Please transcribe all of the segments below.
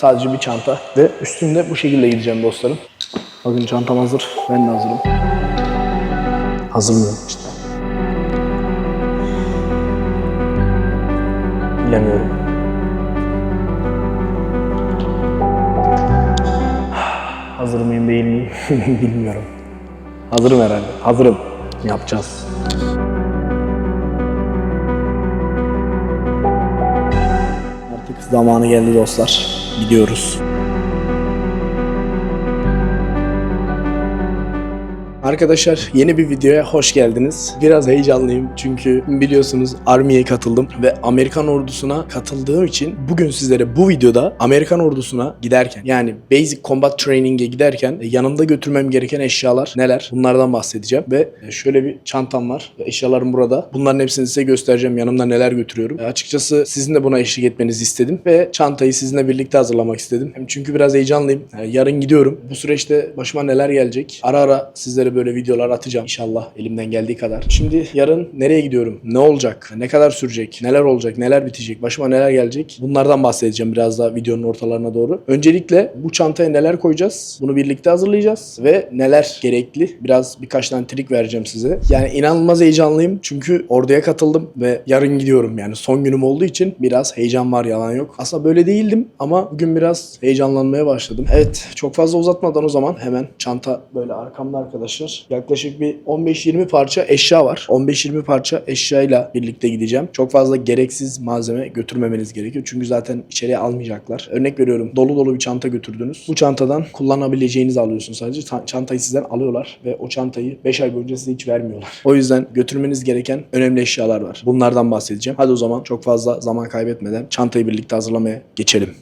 Sadece bir çanta ve üstümde bu şekilde gideceğim dostlarım. Bakın çantam hazır. Ben de hazırım. Hazır mıyım işte. Bilemiyorum. Hazır mıyım değil miyim bilmiyorum. Hazırım herhalde. Hazırım. Yapacağız. Artık zamanı geldi dostlar. Gidiyoruz. Arkadaşlar yeni bir videoya hoş geldiniz. Biraz heyecanlıyım çünkü biliyorsunuz Army'ye katıldım ve Amerikan ordusuna katıldığım için bugün sizlere bu videoda Amerikan ordusuna giderken yani Basic Combat Training'e giderken yanımda götürmem gereken eşyalar neler bunlardan bahsedeceğim ve şöyle bir çantam var ve eşyalarım burada. Bunların hepsini size göstereceğim yanımda neler götürüyorum. E, açıkçası sizin de buna eşlik etmenizi istedim ve çantayı sizinle birlikte hazırlamak istedim. Hem çünkü biraz heyecanlıyım. Yarın gidiyorum. Bu süreçte başıma neler gelecek? Ara ara sizlere böyle videolar atacağım inşallah elimden geldiği kadar. Şimdi yarın nereye gidiyorum? Ne olacak? Ne kadar sürecek? Neler olacak? Neler bitecek? Başıma neler gelecek? Bunlardan bahsedeceğim biraz daha videonun ortalarına doğru. Öncelikle bu çantaya neler koyacağız? Bunu birlikte hazırlayacağız ve neler gerekli? Biraz birkaç tane trik vereceğim size. Yani inanılmaz heyecanlıyım çünkü orduya katıldım ve yarın gidiyorum yani son günüm olduğu için biraz heyecan var yalan yok. Aslında böyle değildim ama bugün biraz heyecanlanmaya başladım. Evet çok fazla uzatmadan o zaman hemen çanta böyle arkamda arkadaşlar. Yaklaşık bir 15-20 parça eşya var. 15-20 parça eşyayla birlikte gideceğim. Çok fazla gereksiz malzeme götürmemeniz gerekiyor. Çünkü zaten içeriye almayacaklar. Örnek veriyorum dolu dolu bir çanta götürdünüz. Bu çantadan kullanabileceğinizi alıyorsunuz sadece. Ta- Çantayı sizden alıyorlar ve o çantayı 5 ay boyunca size hiç vermiyorlar. O yüzden götürmeniz gereken önemli eşyalar var. Bunlardan bahsedeceğim. Hadi o zaman çok fazla zaman kaybetmeden çantayı birlikte hazırlamaya geçelim.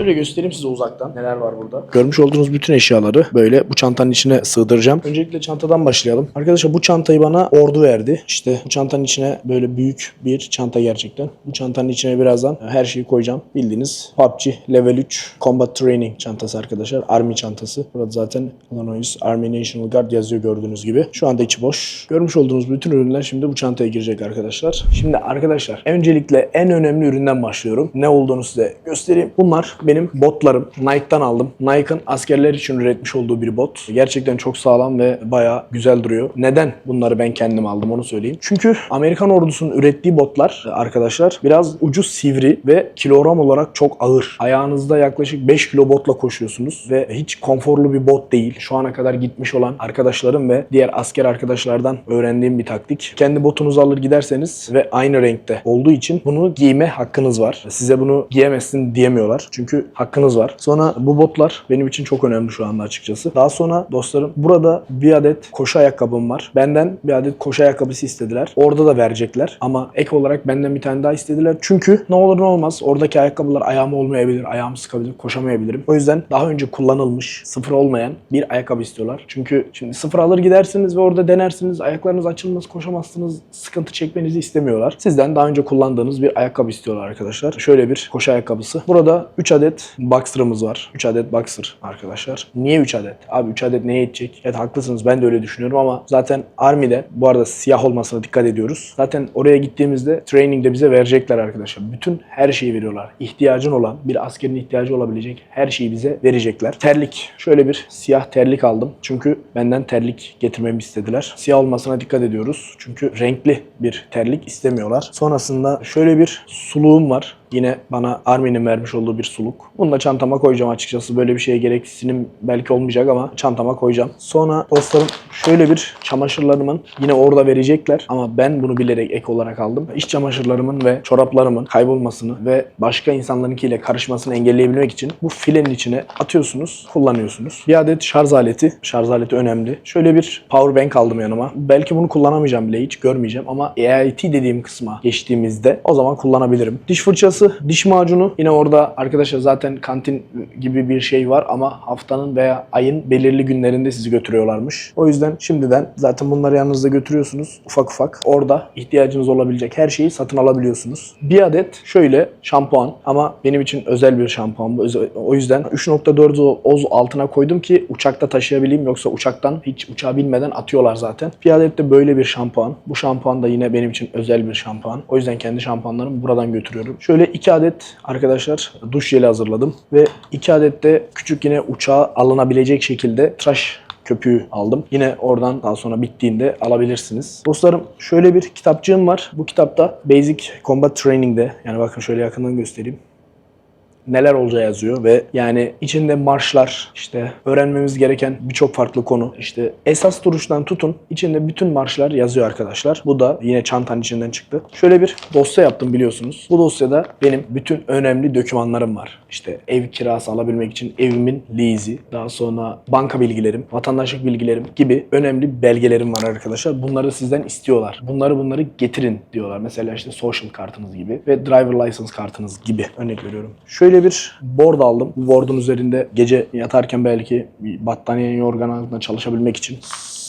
Şöyle göstereyim size uzaktan neler var burada. Görmüş olduğunuz bütün eşyaları böyle bu çantanın içine sığdıracağım. Öncelikle çantadan başlayalım. Arkadaşlar bu çantayı bana ordu verdi. İşte bu çantanın içine böyle büyük bir çanta gerçekten. Bu çantanın içine birazdan her şeyi koyacağım. Bildiğiniz PUBG Level 3 Combat Training çantası arkadaşlar. Army çantası. Burada zaten Illinois Army National Guard yazıyor gördüğünüz gibi. Şu anda içi boş. Görmüş olduğunuz bütün ürünler şimdi bu çantaya girecek arkadaşlar. Şimdi arkadaşlar öncelikle en önemli üründen başlıyorum. Ne olduğunu size göstereyim. Bunlar benim botlarım. Nike'dan aldım. Nike'ın askerler için üretmiş olduğu bir bot. Gerçekten çok sağlam ve bayağı güzel duruyor. Neden bunları ben kendim aldım onu söyleyeyim. Çünkü Amerikan ordusunun ürettiği botlar arkadaşlar biraz ucu sivri ve kilogram olarak çok ağır. Ayağınızda yaklaşık 5 kilo botla koşuyorsunuz ve hiç konforlu bir bot değil. Şu ana kadar gitmiş olan arkadaşlarım ve diğer asker arkadaşlardan öğrendiğim bir taktik. Kendi botunuzu alır giderseniz ve aynı renkte olduğu için bunu giyme hakkınız var. Size bunu giyemezsin diyemiyorlar. Çünkü hakkınız var. Sonra bu botlar benim için çok önemli şu anda açıkçası. Daha sonra dostlarım burada bir adet koşu ayakkabım var. Benden bir adet koşu ayakkabısı istediler. Orada da verecekler. Ama ek olarak benden bir tane daha istediler. Çünkü ne olur ne olmaz oradaki ayakkabılar ayağıma olmayabilir. Ayağımı sıkabilir. Koşamayabilirim. O yüzden daha önce kullanılmış, sıfır olmayan bir ayakkabı istiyorlar. Çünkü şimdi sıfır alır gidersiniz ve orada denersiniz. Ayaklarınız açılmaz, koşamazsınız. Sıkıntı çekmenizi istemiyorlar. Sizden daha önce kullandığınız bir ayakkabı istiyorlar arkadaşlar. Şöyle bir koşu ayakkabısı. Burada 3 adet boxer'ımız var. 3 adet boxer arkadaşlar. Niye 3 adet? Abi 3 adet neye yetecek? Evet haklısınız ben de öyle düşünüyorum ama zaten Army'de bu arada siyah olmasına dikkat ediyoruz. Zaten oraya gittiğimizde training'de bize verecekler arkadaşlar. Bütün her şeyi veriyorlar. İhtiyacın olan bir askerin ihtiyacı olabilecek her şeyi bize verecekler. Terlik. Şöyle bir siyah terlik aldım. Çünkü benden terlik getirmemi istediler. Siyah olmasına dikkat ediyoruz. Çünkü renkli bir terlik istemiyorlar. Sonrasında şöyle bir suluğum var. Yine bana Armin'in vermiş olduğu bir suluk. Bunu da çantama koyacağım açıkçası. Böyle bir şeye gereksinim belki olmayacak ama çantama koyacağım. Sonra dostlarım şöyle bir çamaşırlarımın yine orada verecekler. Ama ben bunu bilerek ek olarak aldım. İç çamaşırlarımın ve çoraplarımın kaybolmasını ve başka insanlarınkiyle karışmasını engelleyebilmek için bu filenin içine atıyorsunuz, kullanıyorsunuz. Bir adet şarj aleti. Şarj aleti önemli. Şöyle bir power bank aldım yanıma. Belki bunu kullanamayacağım bile hiç görmeyeceğim ama AIT dediğim kısma geçtiğimizde o zaman kullanabilirim. Diş fırçası, diş macunu yine orada arkadaşlar zaten kantin gibi bir şey var ama haftanın veya ayın belirli günlerinde sizi götürüyorlarmış. O yüzden şimdiden zaten bunları yanınızda götürüyorsunuz ufak ufak. Orada ihtiyacınız olabilecek her şeyi satın alabiliyorsunuz. Bir adet şöyle şampuan ama benim için özel bir şampuan bu. O yüzden 3.4 oz altına koydum ki uçakta taşıyabileyim yoksa uçaktan hiç uçağa binmeden atıyorlar zaten. Bir adet de böyle bir şampuan. Bu şampuan da yine benim için özel bir şampuan. O yüzden kendi şampuanlarımı buradan götürüyorum. Şöyle iki adet arkadaşlar duş jeli hazırladım. Ve iki adet de küçük yine uçağa alınabilecek şekilde tıraş köpüğü aldım. Yine oradan daha sonra bittiğinde alabilirsiniz. Dostlarım şöyle bir kitapçığım var. Bu kitapta Basic Combat Training'de yani bakın şöyle yakından göstereyim neler olacağı yazıyor ve yani içinde marşlar işte öğrenmemiz gereken birçok farklı konu işte esas duruştan tutun içinde bütün marşlar yazıyor arkadaşlar. Bu da yine çantanın içinden çıktı. Şöyle bir dosya yaptım biliyorsunuz. Bu dosyada benim bütün önemli dokümanlarım var. İşte ev kirası alabilmek için evimin lease'i, daha sonra banka bilgilerim, vatandaşlık bilgilerim gibi önemli belgelerim var arkadaşlar. Bunları sizden istiyorlar. Bunları bunları getirin diyorlar. Mesela işte social kartınız gibi ve driver license kartınız gibi örnek veriyorum. Şöyle bir board aldım. Bu board'un üzerinde gece yatarken belki bir battaniyenin yorgan altında çalışabilmek için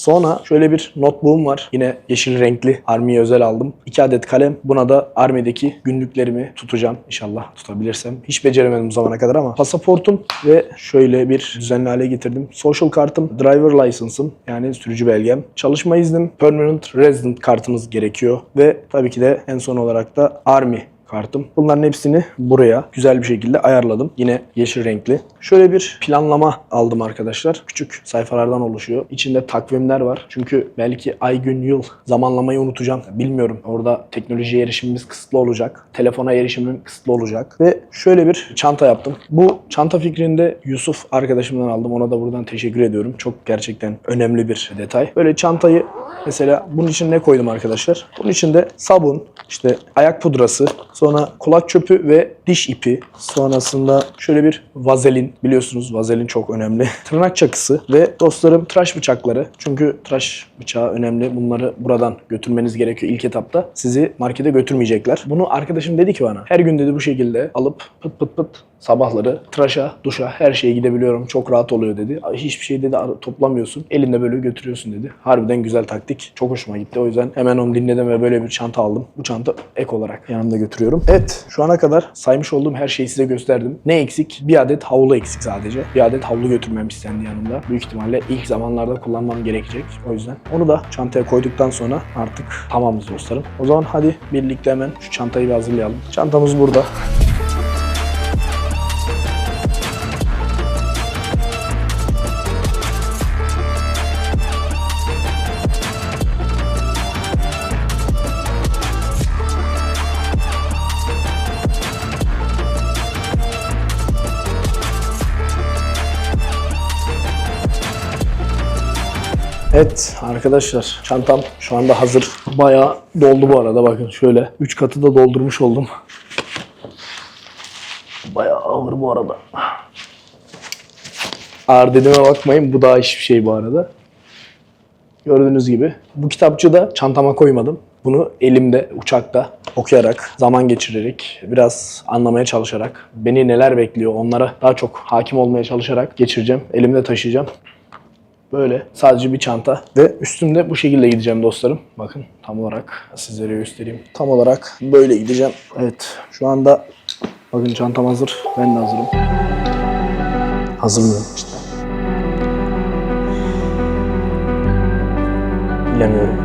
Sonra şöyle bir notebook'um var. Yine yeşil renkli. Army'ye özel aldım. 2 adet kalem. Buna da Army'deki günlüklerimi tutacağım. İnşallah tutabilirsem. Hiç beceremedim bu zamana kadar ama. Pasaportum ve şöyle bir düzenli hale getirdim. Social kartım, driver license'ım yani sürücü belgem. Çalışma iznim, permanent resident kartınız gerekiyor. Ve tabii ki de en son olarak da Army kartım. Bunların hepsini buraya güzel bir şekilde ayarladım. Yine yeşil renkli. Şöyle bir planlama aldım arkadaşlar. Küçük sayfalardan oluşuyor. İçinde takvimler var. Çünkü belki ay, gün, yıl zamanlamayı unutacağım. Bilmiyorum. Orada teknolojiye erişimimiz kısıtlı olacak. Telefona erişimim kısıtlı olacak. Ve şöyle bir çanta yaptım. Bu çanta fikrini de Yusuf arkadaşımdan aldım. Ona da buradan teşekkür ediyorum. Çok gerçekten önemli bir detay. Böyle çantayı mesela bunun için ne koydum arkadaşlar? Bunun içinde sabun, işte ayak pudrası, sonra kulak çöpü ve diş ipi. Sonrasında şöyle bir vazelin. Biliyorsunuz vazelin çok önemli. Tırnak çakısı ve dostlarım tıraş bıçakları. Çünkü tıraş bıçağı önemli. Bunları buradan götürmeniz gerekiyor ilk etapta. Sizi markete götürmeyecekler. Bunu arkadaşım dedi ki bana. Her gün dedi bu şekilde alıp pıt pıt pıt sabahları tıraşa, duşa her şeye gidebiliyorum. Çok rahat oluyor dedi. Hiçbir şey dedi toplamıyorsun. Elinde böyle götürüyorsun dedi. Harbiden güzel taktik. Çok hoşuma gitti. O yüzden hemen onu dinledim ve böyle bir çanta aldım. Bu çanta ek olarak yanımda götürüyorum. Evet şu ana kadar saymış olduğum her şeyi size gösterdim. Ne eksik? Bir adet havlu eksik sadece. Bir adet havlu götürmem istendi yanımda. Büyük ihtimalle ilk zamanlarda kullanmam gerekecek. O yüzden onu da çantaya koyduktan sonra artık tamamız dostlarım. O zaman hadi birlikte hemen şu çantayı bir hazırlayalım. Çantamız burada. Evet arkadaşlar çantam şu anda hazır. Bayağı doldu bu arada bakın şöyle. 3 katı da doldurmuş oldum. Bayağı ağır bu arada. Ağır dediğime bakmayın bu daha hiçbir şey bu arada. Gördüğünüz gibi. Bu kitapçığı da çantama koymadım. Bunu elimde, uçakta okuyarak, zaman geçirerek, biraz anlamaya çalışarak, beni neler bekliyor onlara daha çok hakim olmaya çalışarak geçireceğim. Elimde taşıyacağım. Böyle sadece bir çanta ve üstümde bu şekilde gideceğim dostlarım. Bakın tam olarak sizlere göstereyim. Tam olarak böyle gideceğim. Evet şu anda bakın çantam hazır. Ben de hazırım. Hazır mıyım işte. Bilemiyorum.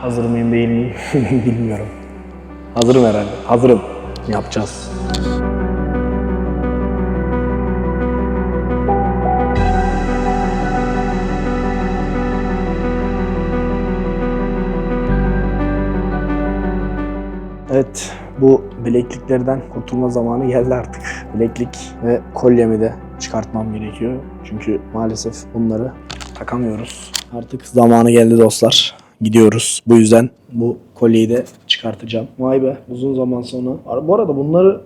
Hazır mıyım değil miyim bilmiyorum. Hazırım herhalde. Hazırım. Yapacağız. Bilekliklerden kurtulma zamanı geldi artık. Bileklik ve kolyemi de çıkartmam gerekiyor. Çünkü maalesef bunları takamıyoruz. Artık zamanı geldi dostlar. Gidiyoruz. Bu yüzden bu kolyeyi de çıkartacağım. Vay be uzun zaman sonra. Bu arada bunları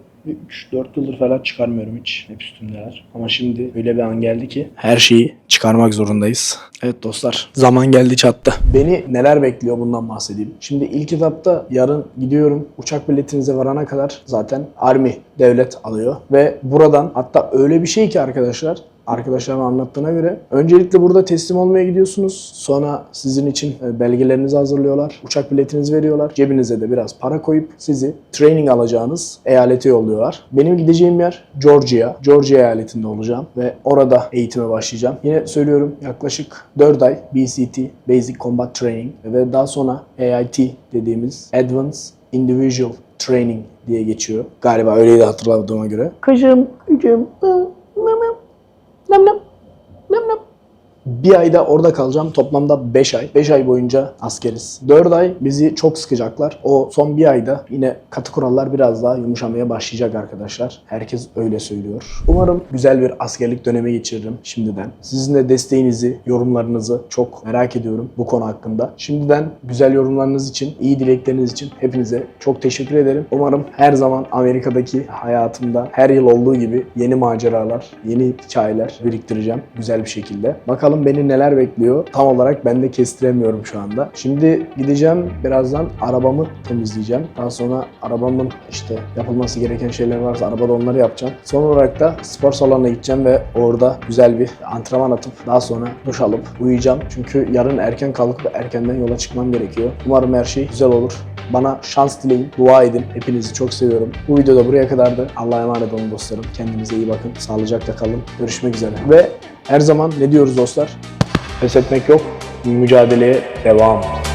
3-4 yıldır falan çıkarmıyorum hiç. Hep üstümdeler. Ama şimdi öyle bir an geldi ki her şeyi çıkarmak zorundayız. Evet dostlar zaman geldi çattı. Beni neler bekliyor bundan bahsedeyim. Şimdi ilk etapta yarın gidiyorum. Uçak biletinize varana kadar zaten Army devlet alıyor. Ve buradan hatta öyle bir şey ki arkadaşlar arkadaşlarım anlattığına göre. Öncelikle burada teslim olmaya gidiyorsunuz. Sonra sizin için e, belgelerinizi hazırlıyorlar. Uçak biletinizi veriyorlar. Cebinize de biraz para koyup sizi training alacağınız eyalete yolluyorlar. Benim gideceğim yer Georgia. Georgia eyaletinde olacağım ve orada eğitime başlayacağım. Yine söylüyorum yaklaşık 4 ay BCT Basic Combat Training ve daha sonra AIT dediğimiz Advanced Individual Training diye geçiyor. Galiba öyleydi hatırladığıma göre. Kıcım, kıcım, Bir ayda orada kalacağım. Toplamda 5 ay. 5 ay boyunca askeriz. 4 ay bizi çok sıkacaklar. O son bir ayda yine katı kurallar biraz daha yumuşamaya başlayacak arkadaşlar. Herkes öyle söylüyor. Umarım güzel bir askerlik dönemi geçiririm şimdiden. Sizin de desteğinizi, yorumlarınızı çok merak ediyorum bu konu hakkında. Şimdiden güzel yorumlarınız için, iyi dilekleriniz için hepinize çok teşekkür ederim. Umarım her zaman Amerika'daki hayatımda her yıl olduğu gibi yeni maceralar, yeni hikayeler biriktireceğim güzel bir şekilde. Bakalım beni neler bekliyor. Tam olarak ben de kestiremiyorum şu anda. Şimdi gideceğim birazdan arabamı temizleyeceğim. Daha sonra arabamın işte yapılması gereken şeyler varsa arabada onları yapacağım. Son olarak da spor salonuna gideceğim ve orada güzel bir antrenman atıp daha sonra duş alıp uyuyacağım. Çünkü yarın erken kalkıp erkenden yola çıkmam gerekiyor. Umarım her şey güzel olur. Bana şans dileyin, dua edin. Hepinizi çok seviyorum. Bu videoda buraya kadardı. Allah'a emanet olun dostlarım. Kendinize iyi bakın. Sağlıcakla kalın. Görüşmek üzere. Ve her zaman ne diyoruz dostlar? Pes etmek yok. Mücadeleye devam.